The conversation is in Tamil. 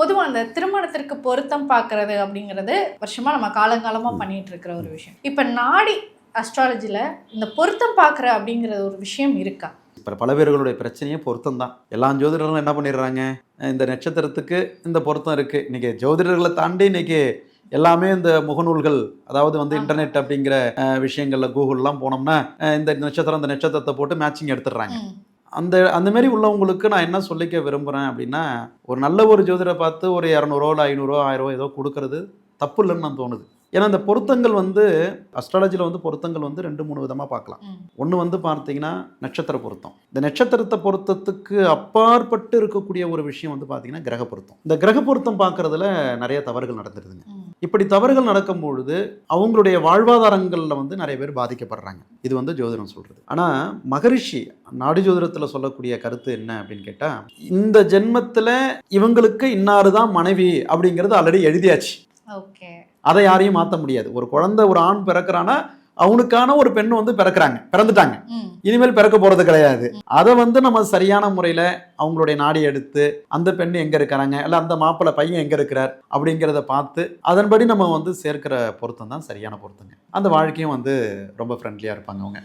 பொதுவா அந்த திருமணத்திற்கு பொருத்தம் பார்க்கறது அப்படிங்கிறது வருஷமா நம்ம காலங்காலமா பண்ணிட்டு இருக்கிற ஒரு விஷயம். இப்ப நாடி அஸ்ட்ராலஜில இந்த பொருத்தம் பார்க்கற அப்படிங்கிற ஒரு விஷயம் இருக்கா? இப்போ பல பேர்களுடைய பிரச்சனையே பொருத்தம் தான். எல்லா ஜோதிடர்களும் என்ன பண்ணிடுறாங்க? இந்த நட்சத்திரத்துக்கு இந்த பொருத்தம் இருக்குது இன்றைக்கி ஜோதிடர்களை தாண்டி இன்னைக்கு எல்லாமே இந்த முகநூல்கள் அதாவது வந்து. இன்டர்நெட் அப்படிங்கிற விஷயங்கள்ல கூகுள்லாம் போனோம்னா இந்த நட்சத்திரம் இந்த நட்சத்திரத்தை போட்டு மேட்சிங் எடுத்துடுறாங்க. அந்த அந்த மாதிரி உள்ளவங்களுக்கு நான் என்ன சொல்லிக்க விரும்புகிறேன் அப்படின்னா ஒரு நல்ல ஒரு ஜோதிடரை பார்த்து ஒரு இரநூறுவா இல்லை ஐநூறுரூவா ஆயிரம் ஏதோ கொடுக்கறது தப்பு இல்லைன்னு நான் தோணுது. ஏன்னா இந்த பொருத்தங்கள் வந்து அஸ்ட்ராலஜியில் வந்து பொருத்தங்கள் வந்து ரெண்டு மூணு விதமாக பார்க்கலாம். ஒன்று வந்து பார்த்தீங்கன்னா நட்சத்திர பொருத்தம். இந்த நட்சத்திரத்தை பொருத்தத்துக்கு அப்பாற்பட்டு இருக்கக்கூடிய ஒரு விஷயம் வந்து பார்த்தீங்கன்னா கிரக பொருத்தம். இந்த கிரக பொருத்தம் பார்க்கறதுல நிறைய தவறுகள் நடந்துருதுங்க. இப்படி தவறுகள் நடக்கும் பொழுது அவங்களுடைய வாழ்வாதாரங்களில் வந்து நிறைய பேர் பாதிக்கப்படுறாங்க. இது வந்து ஜோதிடம் சொல்றது. ஆனால் மகரிஷி நாடி ஜோதிடத்தில் சொல்லக்கூடிய கருத்து என்ன அப்படின்னு கேட்டால் இந்த ஜென்மத்தில் இவங்களுக்கு இன்னாரு தான் மனைவி அப்படிங்கிறது ஆல்ரெடி எழுதியாச்சு. ஓகே அதை யாரையும் மாற்ற முடியாது. ஒரு குழந்தை ஒரு ஆண் பிறக்கிறான்னா அவனுக்கான ஒரு பெண் வந்து பிறக்கிறாங்க பிறந்துட்டாங்க. இனிமேல் பிறக்க போறது கிடையாது. அதை வந்து நம்ம சரியான முறையில அவங்களுடைய நாடி எடுத்து அந்த பெண் எங்க இருக்கிறாங்க இல்ல அந்த மாப்பிள்ளை பையன் எங்க இருக்கிறார் அப்படிங்கிறத பார்த்து அதன்படி நம்ம வந்து சேர்க்கிற பொருத்தம் தான் சரியான பொருத்தங்க. அந்த வாழ்க்கையும் வந்து ரொம்ப ஃப்ரெண்ட்லியா இருப்பாங்க அவங்க.